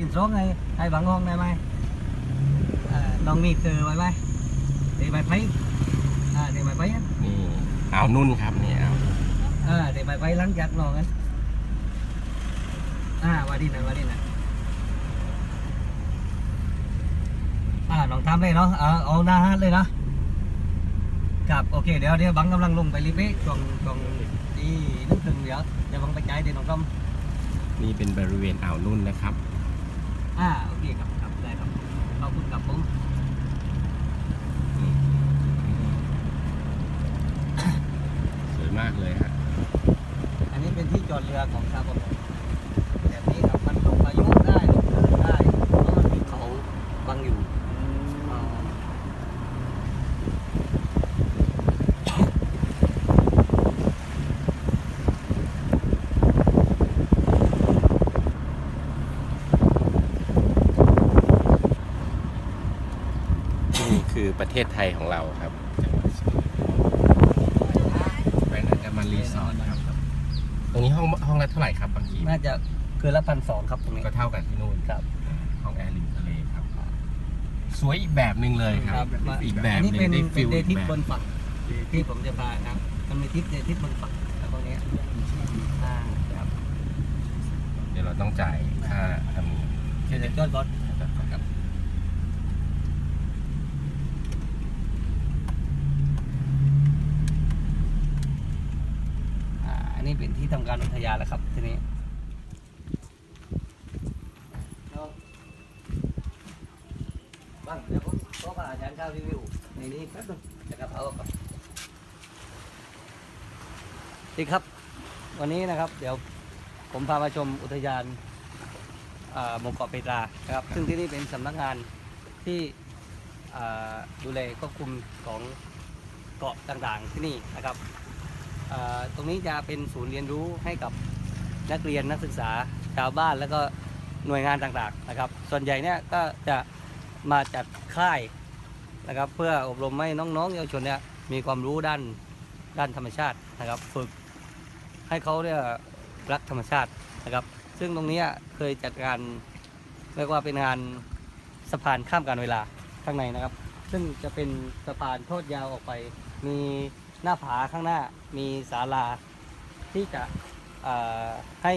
กินสองไงให้บางห้องได้ไหมอ่าน้องมีเจอไว้ไหมเดี๋ยวไปไปอ่าเดี๋ยวไปไปอะนี่อ่าวนุ่นครับนี่อ่าวอ่าเดี๋ยวไปไปหลังจากน้องกันอ่าว่าดีนะว่าดีนะอ่าน้องทำเลยเนาะเอาเอาหน้าฮัทเลยเนาะครับโอเคเดี๋ยวเดี๋ยวบังกำลังลงไปรีเบคช่วงช่วงที่นึกถึงเดี๋ยวเดี๋ยวบังไปจ่ายเดี๋ยวน้องต้อมนี่เป็นบริเวณอ่าวนุ่นนะครับ อ่าโอเคครับครับได้ครับขอบคุณครับผมสวยมากเลยฮะอันนี้เป็นที่จอดเรือของชาวประมงแบบนี้ครับมันลงพายุได้ลงเรือได้เพราะมันมีเขาบังอยู่อ่า นี่คือ ประเทศไทยของเราครับแบรนด์อันดามันรีสอร์ทครับ ตรงนี้ห้องห้องละเท่าไหร่ครับบางทีน่าจะคืนละพันสองครับตรงนี้ ก็เท่ากับที่นู่นครับ ห้องแอร์ริมทะเลครับ สวยอีกแบบหนึ่งเลยครับมาอีกแบบอันหนี้นึ่งเป็นได้เป็ฟินลเดอีย์ทริกปแบบบนฝั่งที่ผมจะพานะครับมันมีทริปเดย์ทริปบนฝั่งแล้วพวกนี้อ่าครับเดี๋ยวเราต้องจ่ายค่าทำเนียมเดี๋ยวจอดก่อน ครับ อ่าอั นนี้เป็นที่ทำการอุทยานแล้วครับทีนี้เอาบ้างเดี๋ยวผมขอพาอาจารย์เข้ารีวิวในนี้แป๊บนึงนะครับเอาก่อนดีครับ วันนี้นะครับ เดี๋ยวผมพามาชมอุทยานอ่าหมู่เกาะเปตรานะครับ ซึ่งที่นี่เป็นสำนักงานที่อ่าดูแลควบคุมของเกาะต่างๆที่นี่นะครับเอ่อ ตรงนี้จะเป็นศูนย์เรียนรู้ให้กับนักเรียนนักศึกษาชาวบ้านแล้วก็หน่วยงานต่างๆนะครับ ส่วนใหญ่เนี่ยก็จะมาจัดค่ายนะครับ เพื่ออบรมให้น้องๆเยาวชนเนี่ยมีความรู้ด้านด้านธรรมชาตินะครับ ฝึกให้เขาเนี่ยรักธรรมชาตินะครับ ซึ่งตรงนี้เคยจัดงานเรียกว่าเป็นงานสะพานข้ามการเวลาข้างในนะครับ ซึ่งจะเป็นสะพานทอดยาวออกไปมี หน้าผาข้างหน้ามีศาลาที่จะให้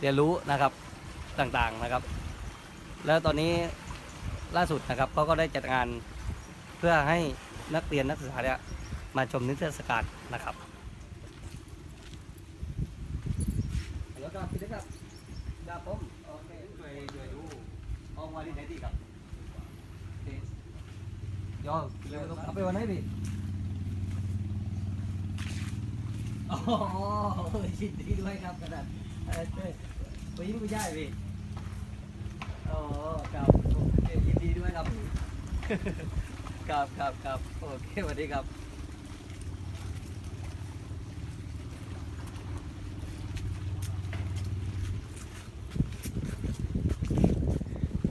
เรียนรู้นะครับต่างๆนะครับ แล้วตอนนี้ล่าสุดนะครับเขาก็ได้จัดงานเพื่อให้นักเรียนนักศึกษาเนี่ยมาชมนิทรรศการนะครับฮัลโหลครับพี่เล็กครับครับผมโอเคช่วยช่วยดูห้องว่าที่ไหนดีครับโอเคย่อเร็วเอาไปวันไหนพี่ โอ้โหยินดีด้วยครับกระดาษเออเออผู้หญิงผู้ชายพี่โอ้ครับยินดีด้วยครับ ครับครับครับโอเคสวัสดีครับ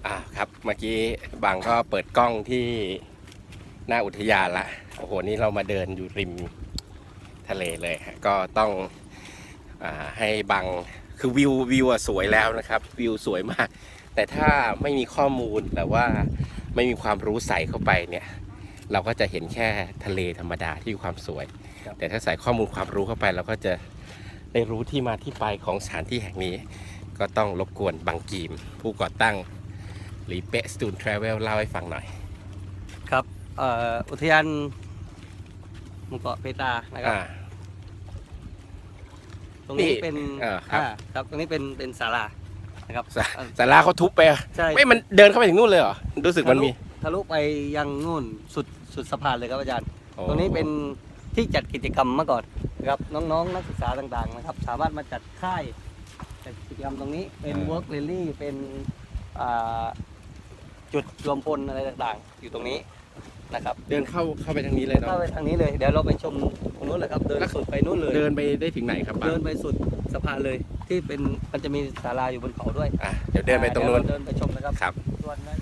อ่าครับเมื่อกี้บางก็เปิดกล้องที่หน้าอุทยานละโอ้โหนี่เรามาเดินอยู่ริม ทะเลเลยฮะก็ต้องอาให้บางคือวิววิวอะสวยแล้วนะครับ วิวสวยมาก แต่ถ้าไม่มีข้อมูลหรือว่าไม่มีความรู้ใส่เข้าไปเนี่ยเราก็จะเห็นแค่ทะเลธรรมดาที่มีความสวยครับแต่ถ้าใส่ข้อมูลความรู้เข้าไป เราก็จะได้รู้ที่มาที่ไปของสถานที่แห่งนี้ ก็ต้องรบกวนบางกีม ผู้ก่อตั้งหรือเปะสตูนทราเวลเล่าให้ฟังหน่อย ครับเอ่ออุทยาน หมู่เกาะเพตรานะครับ อ่า ตรงนี้นี่เป็นเออครับอ่าครับ ตรงนี้เป็นเป็นศาลานะครับสาอ่าสาราเขาทุบไปอะใช่ไม่มันเดินเข้าไปถึงนู่นเลยเหรอรู้สึกมันมีทะลุไปยังนู่นสุดสุดสะพานเลยครับอาจารย์ โอ้ตรงนี้เป็นที่จัดกิจกรรมเมื่อก่อนนะครับน้องๆนักศึกษาต่างๆนะครับ สามารถมาจัดค่ายจัดกิจกรรมตรงนี้เป็น work rally เป็นอ่าจุดรวมพลอะไรต่างๆ อยู่ตรงนี้ นะครับเดินเข้าเข้าไปทางนี้เลยเนาะเข้าไปทางนี้เลยเดี๋ยวเราไปชมตรงนู้นเลยครับเดินสุดไปนู้นเลย เดินไปได้ถึงไหนครับป้าเดินไปสุดสะพานเลยที่เป็นมันจะมีศาลาอยู่บนเขาด้วยอะเดี๋ยวเดินไปตรงนู้นเดินไปชมนะครับครับส่วนนั้น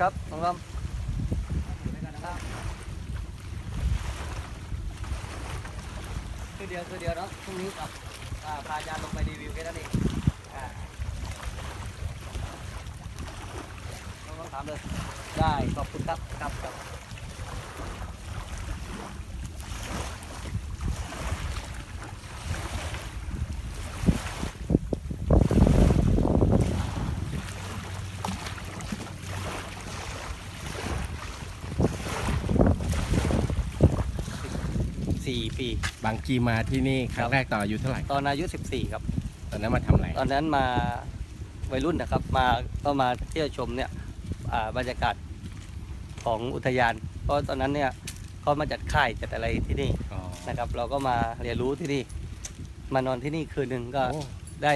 ครับน้องลำคือเดียวคือเดียวเนาะพรุ่งนี้อะพาอาจารย์ลงไปรีวิวแค่นั้นเองน้องลำถามเลย ได้ขอบคุณครับครับครับสี่ปี บางกีมาที่นี่ครั้ครังบแรกตอนอายุเท่าไหร่ ตอนอายุ 14 ครับ ตอนนั้นมาทำอะไร ตอนนั้นมาวัยรุ่นนะครับ มาก็มาเที่ยวชมเนี่ยอ่าบรรยากาศ ของอุทยาน เพราะตอนนั้นเนี่ยเขามาจัดค่ายจัดอะไรที่นี่อ๋อนะครับ เราก็มาเรียนรู้ที่นี่ มานอนที่นี่คืนหนึ่งก็โอ้ได้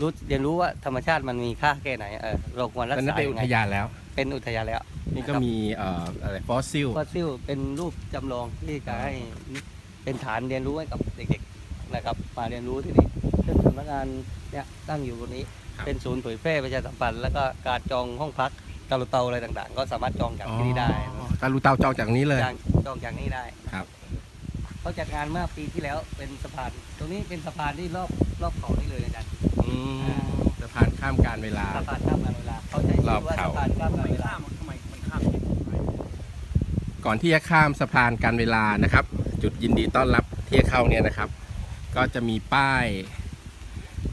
รู้เรียนรู้ว่าธรรมชาติมันมีค่าแค่ไหนเออเราควรตรัอกนนั้นษาเป็นยัอุงไงทยานแล้ว เป็นอุทยานแล้วนี่ก็มีเอ่ออะไรฟอสซิล ฟอสซิลเป็นรูปจำลองที่จะให้เป็นฐานเรียนรู้ให้กับเด็กๆนะครับ มาเรียนรู้ที่นี่ซึ่งสำนักงานเนี่ยตั้งอยู่ตรงนี้เป็นศูนย์เผยแพร่ประชาสัมพันธ์แล้วก็การจองห้องพัก ตาลุเตาอะไรต่างๆ ก็สามารถจองจากที่นี่ได้อ๋อตาลูเตาจองจากนี้เลย จองจองจากนี้ได้ครับ เขาจัดงานเมื่อปีที่แล้วเป็นสะพาน ตรงนี้เป็นสะพานที่รอบรอบเขานี่เลยอาจารย์อืมสะพานข้ามการเวลา สะพานข้ามการเวลาเขาใช้ชื่อว่ารอบเขาสะพานข้ามการเวลา ก่อนที่จะข้ามสะพานการเวลานะครับ จุดยินดีต้อนรับที่จะเข้าเนี่ยนะครับ ก็จะมีป้าย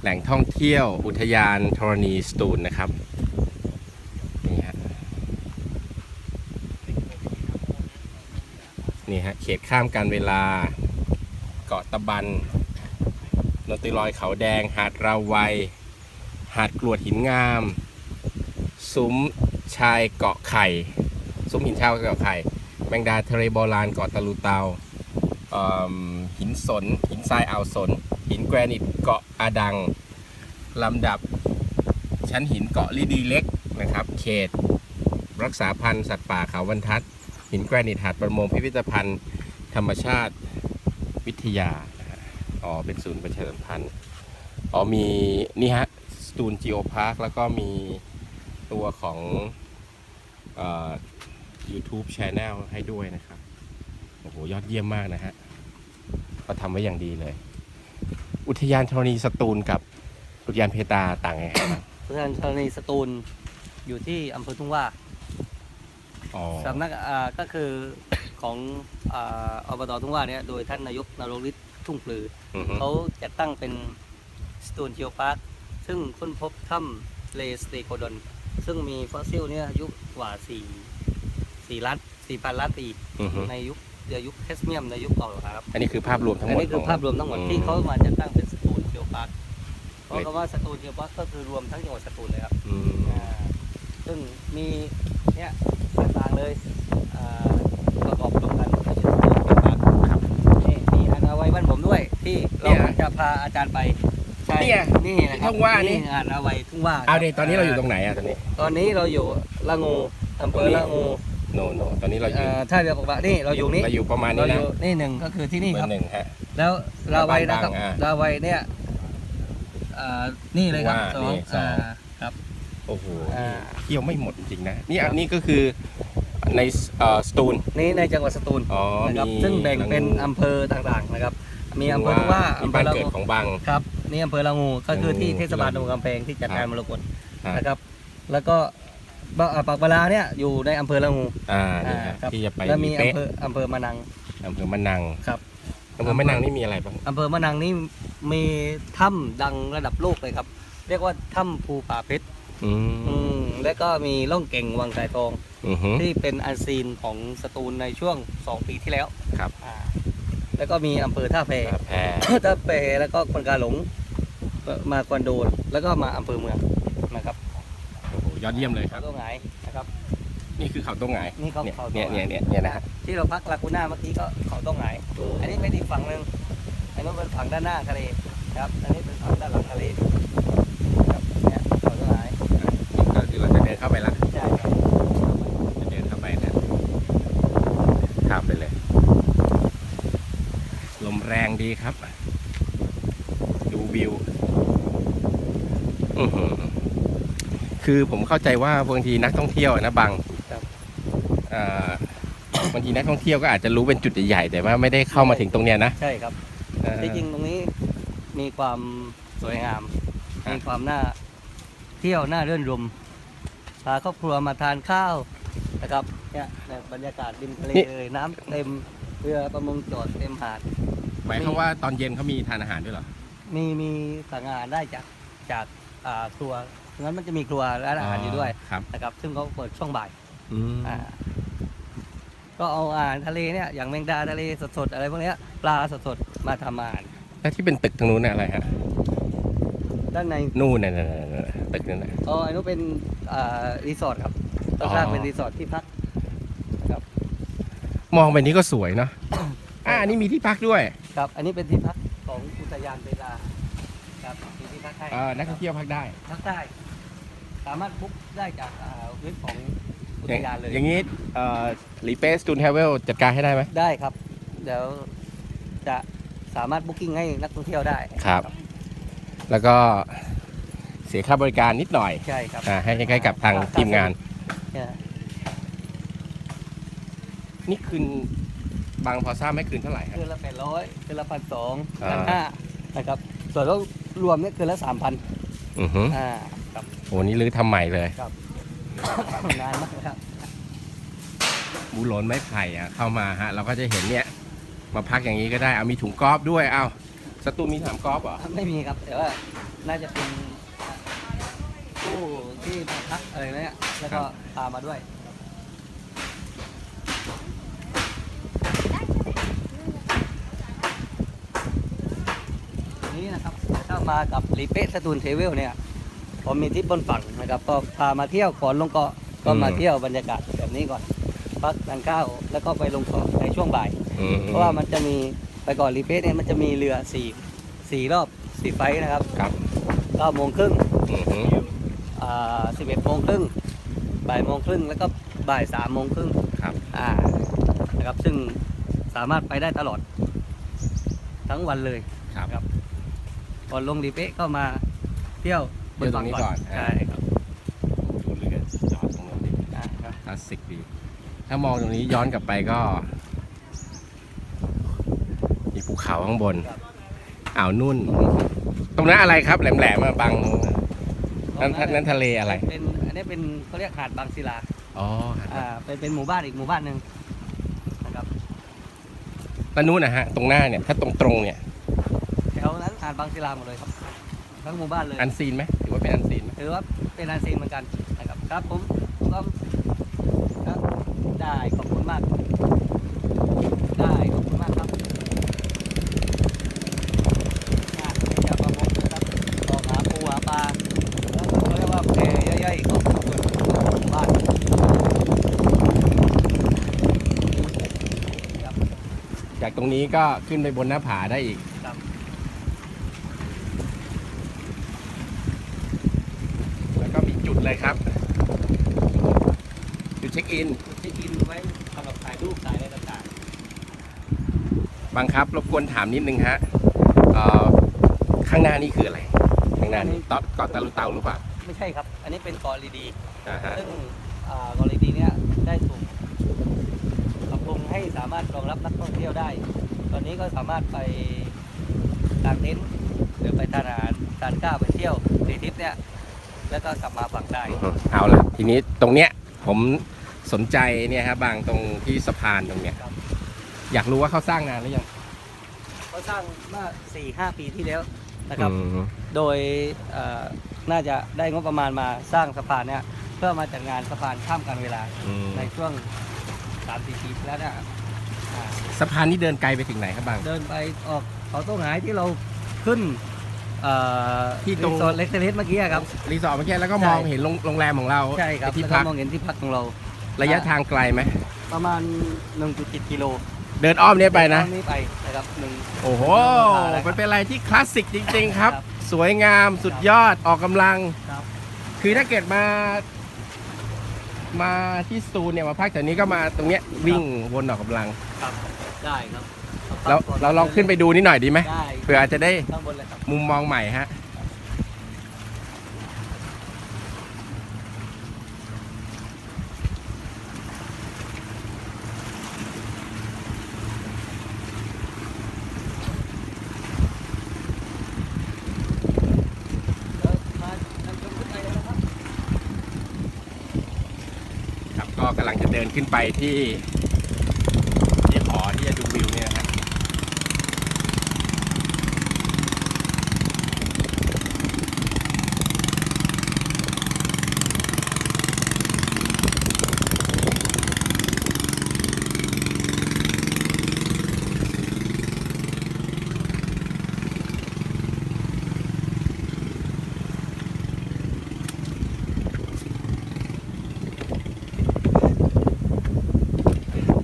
แหล่งท่องเที่ยวอุทยานธรณีสตูลนะครับนี่ฮะ นี่ฮะเขตข้ามการเวลา เกาะตะบันนนติลอยเขาแดง หาดราวัย หาดกรวดหินงาม ซุ้มชายเกาะไข่ ซุ้มหินชาวเกาะไข่ แมงดาทะเลโบราณเกาะตะลุเตาหินสน หินทรายอ่าวสน หินแกรนิตเกาะอาดัง ลำดับชั้นหินเกาะลิดีเล็กนะครับ เขต รักษาพันธุ์สัตว์ป่าเขาบรรทัด หินแกรนิตหาดประมงพิพิธภัณฑ์ ธรรมชาติวิทยา อ๋อ เป็นศูนย์ประชาสัมพันธ์ อ๋อ มีนี่ฮะสตูนจีโอพาร์คแล้วก็มีตัวของอ่อ YouTube Channel ให้ด้วยนะครับ โอ้โห ยอดเยี่ยมมากนะฮะเขาทำไว้อย่างดีเลย อุทยานธรณีสตูลกับอุทยานเพตาต่างไงครับ อุทยานธรณีสตูลอยู่ที่อำเภอทุ่งว่า อ๋อสำนักอ่าก็คือของอ่าอบตทุ่งว่าเนี่ยโดยท่านนายกนรงฤทธิ์ทุ่งปลืออือฮึเขาจะตั้งเป็นสตูนจิโอพาร์คซึ่งค้นพบถ้ำเลสเตโกดอนซึ่งมีฟอสซิลเนี่ยอายุกว่า4 4ล้าน4พันล้านปีอือฮึในยุคเดือยุคแคสเมียมในยุคเก่าครับ อันนี้คือภาพรวมทั้งหอัมนดนี้คือขง ภาพรวมทั้งหมดอืที่เขามาจะตั้งเป็นสตูนจิโอพาร์คเพราะเลยคำว่าสตูนจิโอพาร์คก็คือรวมทั้งจังหวัดสตูลเลยครับอืมอ่า ซึ่งมีเนี่ยต่างๆเลยอ่าประกอบรวมกันก็จะเป็นสตูนจิโอพาร์คครับนี่มีอันเอาไว้บ้านผมด้วย ที่เนี่เรายจะพาอาจารย์ไปใช่เนี่ยนี่นะครับทุ่งว่านี่อ่านเอาไว้ทุ่งว่าเอาเดี๋ยวตอนนี้เราอยู่ตรงไหนอะตอนนี้ ตอนนี้เราอยู่ละงูอำเภอละงูโนโนตอนนี้เราอยู่เอ่อท่าเรือปกปะนี่เราอยู่นี่เราอยู่ประมาณเรานี้อนะยู่นี่หนึ่งก็คือที่นี่เบอครับร์หนึ่งฮะแล้วลาวัยนะครับบ้านบางอ่าลาวัยเนี่ยอ่านี่เลยครับว่าสอนี่งสองอ่าครับ โอ้โหอ่าเที่ยวไม่หมดจริงๆนะนี่อันนี้ก็คือในเอ่อสตูล นี่ในจังหวัดสตูลอ๋อนะครับมี ซึ่งแบ่งเป็นละงูอำเภอต่างๆนะครับ มีอำเภอทุ่งว่ามีอำเภบ้าอนละเกิดงูของบาง ครับนี่อำเภอละงูก็คือที่อืมเทศบาลตำบลกำแพงที่จัดครับการมรกตครับ นะครับ แล้วก็บอ่าปากบาลาเนี่ยอยู่ในอำเภอละงูอ่านี่ฮะครับที่จะไปแล้วมีเป๊ะอำเภออำเภอมะนังอำเภอมะนังครับ อำเภอมะนังนี่มีอะไรบ้าง อำเภอมะนังนี่มีถ้ำดังระดับโลกเลยครับ เรียกว่าถ้ำภูป่าเพชร อืมอืมและก็มีล่องเก่งวังสายทอง อือฮึ ที่เป็นอันซีนของสตูลในช่วง 2 ปีที่แล้วครับ อ่าแล้วก็มีอำเภอท่าแพท่าแพท่าแพแล้วก็คนกาหลงมาควันโดนแล้วก็มาอำเภอเมืองนะครับโอ้โหยอดเยี่ยมเลยครับ ตัวหงายนะครับ นี่คือเขาตรงไหนนี่เขาเนี่ยเขาเนี่ยเนี่ยเนี่ยเนี่ยนะฮะที่เราพักลากูน่าเมื่อกี้ก็เขาต้องหงาย อันนี้เป็นอีกฝั่งหนึ่งอันนั้นเป็นฝั่งด้านหน้าทะเลครับ อันนี้เป็นฝั่งด้านหลังทะเล ดินเข้าไปละใช่ครับจะเดินเข้าไปนะข้ามไปเลย ลมแรงดีครับ ดูวิวอื้อหือคือผมเข้าใจว่าบางทีนักท่องเที่ยวอะนะบางครับเอ่อบางทีนักท่องเที่ยวก็อาจจะรู้เป็นจุดใหญ่ๆแต่ว่าไม่ได้เข้ามาถึงตรงเนี้ยนะใช่ครับเออที่จริงตรงนี้มีความสวยงามครับมีความน่าเที่ยวน่าเรื่นรม พาครอบครัวมาทานข้าวนะครับเนี่ยเนี่ยบรรยากาศริมทะเลนี่ เลยน้ำเต็มเรือประมงจอดเต็มหาด หมายความว่าตอนเย็นเขามีทานอาหารด้วยเหรอ มีมีสั่งอาหารได้จากจากอ่าครัวงั้นมันจะมีครัวร้านอาหารอยู่ด้วยครับ นะครับ ซึ่งเขาเปิดช่วงบ่ายอืมอ่าก็เอาอาหารทะเลเนี่ยอย่างแมงดาทะเลสดๆอะไรพวกเนี้ยปลาสดๆมาทำอาหารแล้วที่เป็นตึกทางนู้นน่ะอะไรฮะ ด้านในนู่นน่ะน่ะน่ะน่ะตึกนั่นน่ะ อ๋ออันนู้นเป็นอ่ารีสอร์ทครับอ๋ต้อนแรกเป็นรีสอร์ทที่พัก มองไปนี้ก็สวยเนาะ อ่าอันนี้มีที่พักด้วย ครับ อันนี้เป็นที่พักของอุทยานเวลาครับมีที่พักให้เออนักท่องเที่ยวพักได้ พักได้ สามารถบุ๊กได้จากอ่าเว็บของอุอทย่างยานเลย อย่างนี้เอ่อรีเปสตูนเทเวลจัดการให้ได้ไหม ได้ครับ เดี๋ยวจะสามารถบุ๊กิ้งให้นักท่องเที่ยวได้ ครับ แล้วก็เสียค่าบริการนิดหน่อยใช่ครับอ่าให้ใกล้ๆกับทางทีมงานเนี่ยนี่คืนบางพอทราบไหมคืนเท่าไหร่ฮะคืนละแปดร้อยคืนละพันสองอ่า พันห้านะครับ ส่วนว่ารวมเนี่ยคืนละสามพันอือหืออ่าครับ โอ้นี่รื้อทำใหม่เลย นานมากครับ บูโหลนไม้ไผ่อะเข้ามาฮะเราก็จะเห็นเนี่ย มาพักอย่างนี้ก็ได้เอามีถุงกอล์ฟด้วยเอา สตูมีสนามกอล์ฟเหรอ ไม่มีครับ แต่ว่าน่าจะเป็นผู้ที่มาพักอะไรเนี่ยแล้วก็พามาด้วย นี้นะครับถ้ามากับรีเปะสตูนเทเวลเนี่ยผมมีทริปบนฝั่งนะครับ ก็พามาเที่ยวก่อนลงเกาะก็มาเที่ยวบรรยากาศแบบนี้ก่อน พักทานข้าวแล้วก็ไปลงเกาะในช่วงบ่ายอืมเพราะว่ามันจะมี ไปก่อนรีเปะเนี่ยมันจะมีเรือสี่สี่รอบสี่ไฟท์นะครับครับเก้าโมงครึ่งอือหืออ่าสิบเอ็ดโมงครึ่งบ่ายโมงครึ่งแล้วก็บ่ายสามโมงครึ่งครับอ่านะครับซึ่งสามารถไปได้ตลอด ทั้งวันเลยครับครับก่อนลงรีเป๊ะก็มาเที่ยวบนฝั่งเที่ยวตรงนี้ก่อนใช่ครับดูเรือจอดตรงนู้นดิอ่าครับ คลาสสิกดี ถ้ามองตรงนี้ย้อนกลับไปก็มีภู เขาข้างบนอ่าวนุ่น ตรงนั้นอะไรครับแหลมๆมาบังนั่นนั่นทะเลอะไร เป็นอันนี้เป็นเขาเรียกหาดบางศิลาอ๋ออ่าเป็นเป็นหมู่บ้านอีกหมู่บ้านหนึ่งนะครับแล้วนู้นนะฮะ ตรงหน้าเนี่ย ถ้าตรงตรงๆเนี่ยแถวนั้นหาดบางศิลาหมดเลยครับทั้งหมู่บ้านเลยอันซีนไหมถือว่าเป็นอันซีนไหมถือว่าเป็นอาซีนเหมือนกันนะครับ ครับผมก็ครับได้ขอบคุณมาก ได้ขอบคุณมากครับอะจะประมงนะครับออกหาปูหาปลาแล้วก็เรียกว่าแพย่อยๆของส่วนของหมู่บ้านครับ จากตรงนี้ก็ขึ้นไปบนหน้าผาได้อีกครับ แล้วก็มีจุดเลยครับ จุดเช็คอินจุดที่กินไว้สำหรับถ่ายรูปถ่ายอะไรต่างบางครับ รบกวนถามนิดนึงฮะเอ่อข้างหน้านี่คืออะไร ข้างหน้านี่เกาะเกาะตะลุเตาหรือเปล่าๆ ไม่ใช่ครับ อันนี้เป็นเกาะลีดี อ่าฮะ ซึ่งอ่ากรณีเนี้ยได้ถูกปรับปรุงให้ สามารถรองรับนักท่องเที่ยวได้ ตอนนี้ก็สามารถไปกางเต็นท์หรือไปทานอาหารทานข้าวไปเที่ยวรีทริปเนี่ยแล้วก็กลับมาฝั่งได้เอาละทีนี้ตรงเนี้ยผมสนใจเนี่ยครับบางตรงที่สะพานตรงเนี้ยครับอยากรู้ว่าเขาสร้างนานหรือยังเขาสร้างเมื่อสี่ห้าปีที่แล้วนะครับอืมโดยเอ่อน่าจะได้งบประมาณมาสร้างสะพานเนี่ยเพื่อมาจัดงานสะพานข้ามกันเวลาอืมในช่วงสามสี่ปีที่แล้วเนี่ยอ่า สะพานนี้เดินไกลไปถึงไหนครับบาง เดินไปออกเขาโต้งหายที่เราขึ้นเอ่อที่ตรง รีสอร์ทเล็กเทเลสเมื่อกี้อะครับ รีสอร์ทเมื่อกี้แล้วก็ใช่มองเห็นโรงโรงแรมของเราใช่ครับเป็นที่แล้วก็พักมองเห็นที่พักของเรา ระยะทางไกลไหมประมาณ 1.7กิโลเดินอ้อมเนี่ยไปนะตรงนี้ไปนะครับหนึ่ง โอ้โหได้ครับมันเป็นอะไรที่คลาสสิกจริง ๆ ครับ ครับสวยงามสุดยอดออกกำลัง ครับ คือถ้าเกิดมา มาที่สตูลเนี่ยมาพักแถวนี้ก็มาตรงเนี้ยวิ่งวนออกกำลัง ครับได้ครับเราเราลองขึ้นไปดูนิดหน่อยดีไหมได้เผื่ออาจจะได้ข้างบนเลยครับมุมมองใหม่ฮะ เดี๋ยวมาทำชมขึ้นไปเลยนะครับ กำลังจะเดินขึ้นไปที่ที่หอที่จะดูวิวเนี่ยนะครับ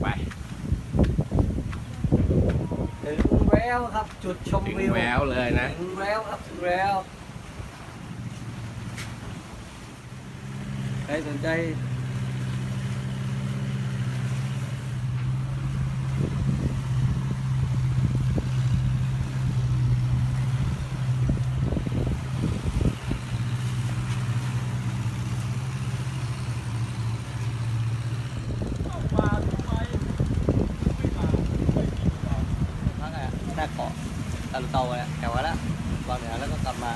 ไป ถึงแล้ วครับ จุดชมถึงวิวแววเลยนะ ถึงแล้วครับถึงแล้วใครสนใจ พักอะหน้าเกาะ ตะลุเตาเนี่ยแถวละวางเหนือแล้วก็กลับมา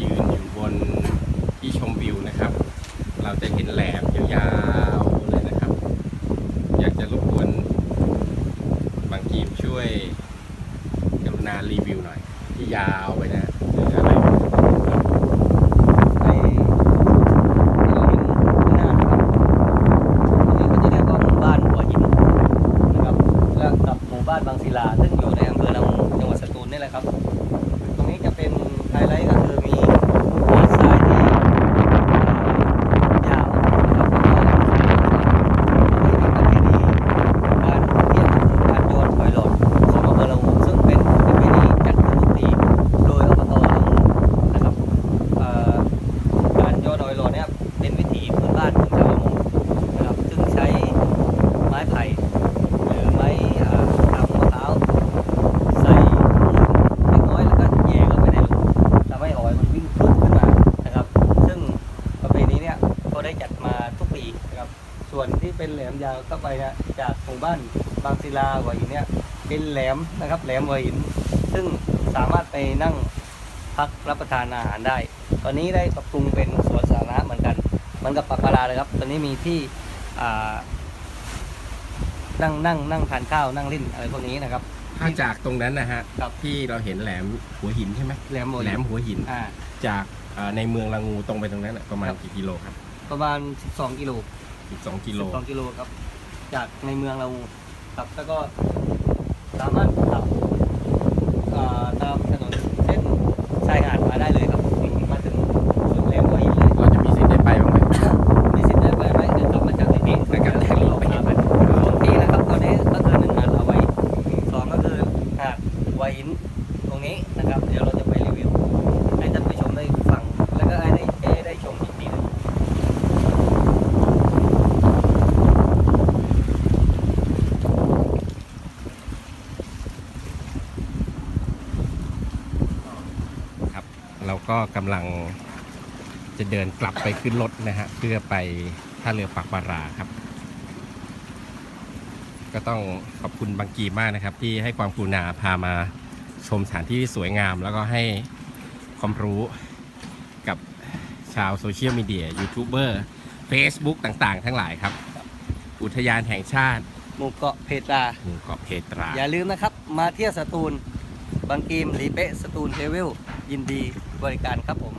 ยืนอยู่บนที่ชมวิวนะครับ เราจะเห็นแหลมยาวๆเลยนะครับ อยากจะรบกวนบางทีมช่วย นารีวิวหน่อยที่ยาวไปนะหรืออะไร ในที่เราเห็นข้างหน้านะครับตรงนี้เขาจะเรียกว่าหมู่บ้านหัวหินนะครับและกับหมู่บ้านบางศิลา ซึ่งอยู่ในอำเภอละงูจังหวัดสตูลนี่แหละครับ ตรงนี้จะเป็นไฮไลท์ก็คือมีหาดทรายที่ยาวนะครับแล้วก็ที่มีประเพณีการเที่ยวการโยนหอยหลอดของอำเภอละงูซึ่งเป็นประเพณีจัดขึ้นทุกปีโดยอบตละงูนะครับเอ่อการโยนหอยหลอดเนี่ยเป็นวิถีพื้นบ้านของชาวละงูนะครับซึ่งใช้ไม้ไผ่หรือไม้อ่าตำมะพร้าว ใส่เล็กน้อยแล้วก็แย่เข้าไปในรูทำให้หอยมันวิ่งพรึดขึ้นมานะครับ ซึ่งประเพณีเนี้ยก็ได้จัดมาทุกปีนะครับ ส่วนที่ เป็นแหลมยาวเข้าไปนะจากหมู่บ้านบางศิลาหัวหินเนี่ยเป็นแหลมนะครับ แหลมหัวหิน ซึ่งสามารถไปนั่งพักรับประทานอาหารได้ ตอนนี้ได้ปรับปรุงเป็นสวนสาธารณะเหมือนกันเหมันกับปากกาลาเลยครับ ตอนนี้มีที่อ่านั่งนั่งนั่งทานข้าวนั่งเล่นอะไรพวกนี้นะครับ ถ้าจากตรงนั้นนะฮะครับที่เราเห็นแหลมหัวหินใช่ไหมแหลมหัวแหลหินมหัวหินอ่าจากเอ่อในเมืองละงูตรงไปตรงนั้นน่ะประมาณครับกี่กิโลครับประมาณ 12 กิโล 12 กิโล12กิโลครับ จากในเมืองเราครับแล้วก็สามารถขับอ่าตามถนนเส้นชายหาดมาได้เลยครับมาถึงสุดแหลมหัวหินเลย เราจะมีสิทธิ์ได้ไปบ้างไหม มีสิทธิ์ได้ไปไหมเดินกลับมาจากที่นี่ ไปกัน แรกเราพาไปสองที่นะครับตอนนี้ก็คือหนึ่งหาดเอาไว้สองก็คือหาดหัวหินตรงนี้นะครับ เดี๋ยวเราจะไปรีวิว ให้ท่านผู้ชมได้ฟัง แล้วก็ให้ได้ให้ได้ชมอีกทีหนึง ครับ เรา ก็กำลังจะเดินกลับไปขึ้นรถนะฮะเพื่อไปท่าเรือปากบาราครับ ก็ต้องขอบคุณบางกีมากนะครับ ที่ให้ความกรุณาพามาชมสถานที่ที่สวยงาม แล้วก็ให้ความรู้กับชาวโซเชียลมีเดียยูทูบเบอร์ Facebook ต่างๆ ทั้งหลายครับ อุทยานแห่งชาติหมู่เกาะเพตรา หมู่เกาะเพตรา อย่าลืมนะครับ มาเที่ยวสตูล บางกีมหลีเป๊ะสตูลเทเวล ยินดี บริการครับผม